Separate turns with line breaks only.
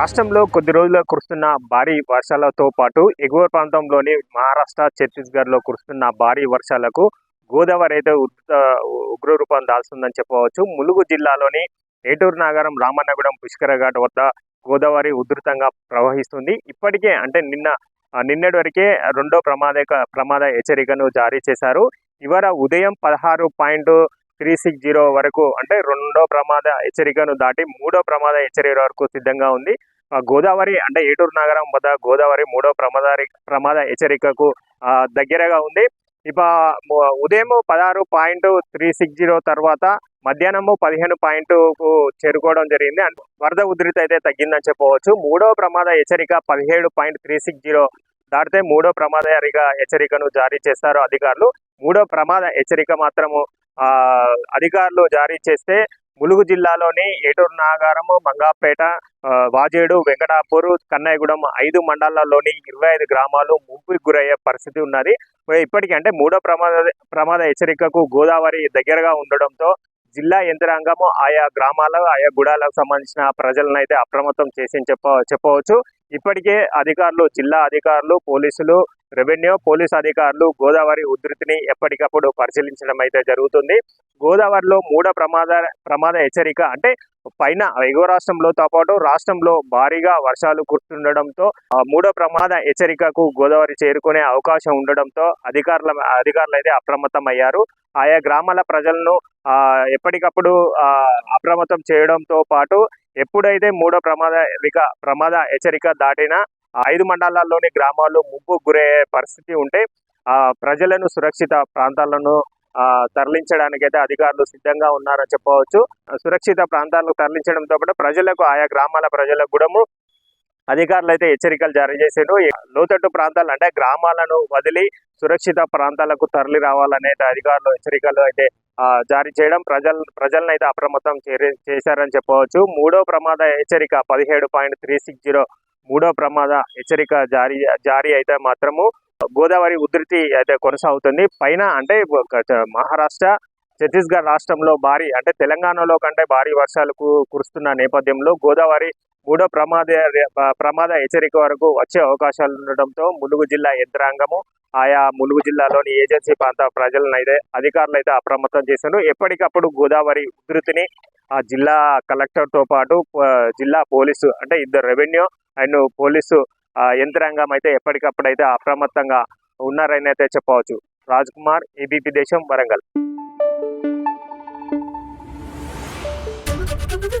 రాష్ట్రంలో కొద్ది రోజుల్లో కురుస్తున్న భారీ వర్షాలతో పాటు ఎగువ ప్రాంతంలోని మహారాష్ట్ర ఛత్తీస్గఢ్లో కురుస్తున్న భారీ వర్షాలకు గోదావరి అయితే ఉగ్రరూపం దాల్స్తుందని చెప్పవచ్చు. ములుగు జిల్లాలోని ఏటూరు నగరం రామన్నగూడెం పుష్కర ఘాట్ వద్ద గోదావరి ఉధృతంగా ప్రవహిస్తుంది. ఇప్పటికే అంటే నిన్న నిన్నటి వరకే రెండో ప్రమాదక ప్రమాద హెచ్చరికను జారీ చేశారు. ఇవాళ ఉదయం పదహారు పాయింట్ త్రీ సిక్స్ జీరో వరకు అంటే రెండో ప్రమాద హెచ్చరికను దాటి మూడో ప్రమాద హెచ్చరిక వరకు సిద్ధంగా ఉంది. గోదావరి అంటే ఏటూరు నగరం వద్ద గోదావరి మూడో ప్రమాద ప్రమాద హెచ్చరికకు దగ్గరగా ఉంది. ఇక ఉదయం పదహారు పాయింట్ త్రీ సిక్స్ జీరో తర్వాత మధ్యాహ్నము పదిహేను పాయింట్కు చేరుకోవడం జరిగింది. అండ్ వరద ఉధృతి అయితే తగ్గిందని చెప్పవచ్చు. మూడో ప్రమాద హెచ్చరిక పదిహేడు పాయింట్ త్రీ సిక్స్ జీరో దాటితే మూడో ప్రమాద హెచ్చరికను జారీ చేస్తారు అధికారులు. మూడో ప్రమాద హెచ్చరిక మాత్రము అధికారులు జారీ చేస్తే ములుగు జిల్లాలోని ఏటూరు నాగారము మంగాపేట వాజేడు వెంకటాపూర్ కన్నయ్యగూడెం ఐదు మండలాల్లోని ఇరవై ఐదు గ్రామాలు ముంపుకు గురయ్యే పరిస్థితి ఉన్నది. ఇప్పటికీ అంటే మూడో ప్రమాద ప్రమాద హెచ్చరికకు గోదావరి దగ్గరగా ఉండడంతో జిల్లా యంత్రాంగము ఆయా గ్రామాల ఆయా గుడాలకు సంబంధించిన ప్రజలను అయితే అప్రమత్తం చేసి చెప్ప చెప్పవచ్చు. ఇప్పటికే అధికారులు జిల్లా అధికారులు పోలీసులు రెవెన్యూ పోలీస్ అధికారులు గోదావరి ఉధృతిని ఎప్పటికప్పుడు పరిశీలించడం అయితే జరుగుతుంది. గోదావరిలో మూడో ప్రమాద ప్రమాద హెచ్చరిక అంటే పైన ఎగువ రాష్ట్రంలోతో పాటు రాష్ట్రంలో భారీగా వర్షాలు కురుస్తుండడంతో మూడో ప్రమాద హెచ్చరికకు గోదావరి చేరుకునే అవకాశం ఉండడంతో అధికారుల అధికారులు అయితే అప్రమత్తం అయ్యారు ఆయా గ్రామాల ప్రజలను ఎప్పటికప్పుడు అప్రమత్తం చేయడంతో పాటు ఎప్పుడైతే మూడో ప్రమాద ప్రమాద హెచ్చరిక దాటినా ఐదు మండలాల్లోని గ్రామాలు ముప్పు గురయ్యే పరిస్థితి ఉంటే ఆ ప్రజలను సురక్షిత ప్రాంతాలను తరలించడానికైతే తరలించడానికి అయితే అధికారులు సిద్ధంగా ఉన్నారని చెప్పవచ్చు. సురక్షిత ప్రాంతాలకు తరలించడంతో పాటు ప్రజలకు ఆయా గ్రామాల ప్రజలకు కూడా అధికారులు అయితే హెచ్చరికలు జారీ చేశారు లోతట్టు ప్రాంతాలు అంటే గ్రామాలను వదిలి సురక్షిత ప్రాంతాలకు తరలి రావాలనే అధికారులు హెచ్చరికలు అయితే జారీ చేయడం ప్రజల ప్రజలను అయితే అప్రమత్తం చేశారని చెప్పవచ్చు. మూడో ప్రమాద హెచ్చరిక పదిహేడు పాయింట్ త్రీ సిక్స్ జీరో మూడో ప్రమాద హెచ్చరిక జారీ జారీ అయితే మాత్రము గోదావరి ఉధృతి అయితే కొనసాగుతుంది. పైన అంటే మహారాష్ట్ర ఛత్తీస్గఢ్ రాష్ట్రంలో భారీ అంటే తెలంగాణలో కంటే భారీ వర్షాలు కురుస్తున్న నేపథ్యంలో గోదావరి మూడో ప్రమాద ప్రమాద హెచ్చరిక వరకు వచ్చే అవకాశాలు ఉండటంతో ములుగు జిల్లా యంత్రాంగము ఆయా ములుగు జిల్లాలోని ఏజెన్సీ ప్రాంత ప్రజలను అయితే అధికారులు అయితే అప్రమత్తం చేశారు. ఎప్పటికప్పుడు గోదావరి ఉధృతిని ఆ జిల్లా కలెక్టర్తో పాటు జిల్లా పోలీసు అంటే ఇద్దరు రెవెన్యూ అండ్ పోలీసు యంత్రాంగం అయితే ఎప్పటికప్పుడు అయితే అప్రమత్తంగా ఉన్నారని అయితే చెప్పవచ్చు. రాజ్ కుమార్ ఏబీపీ దేశం వరంగల్. Thank you.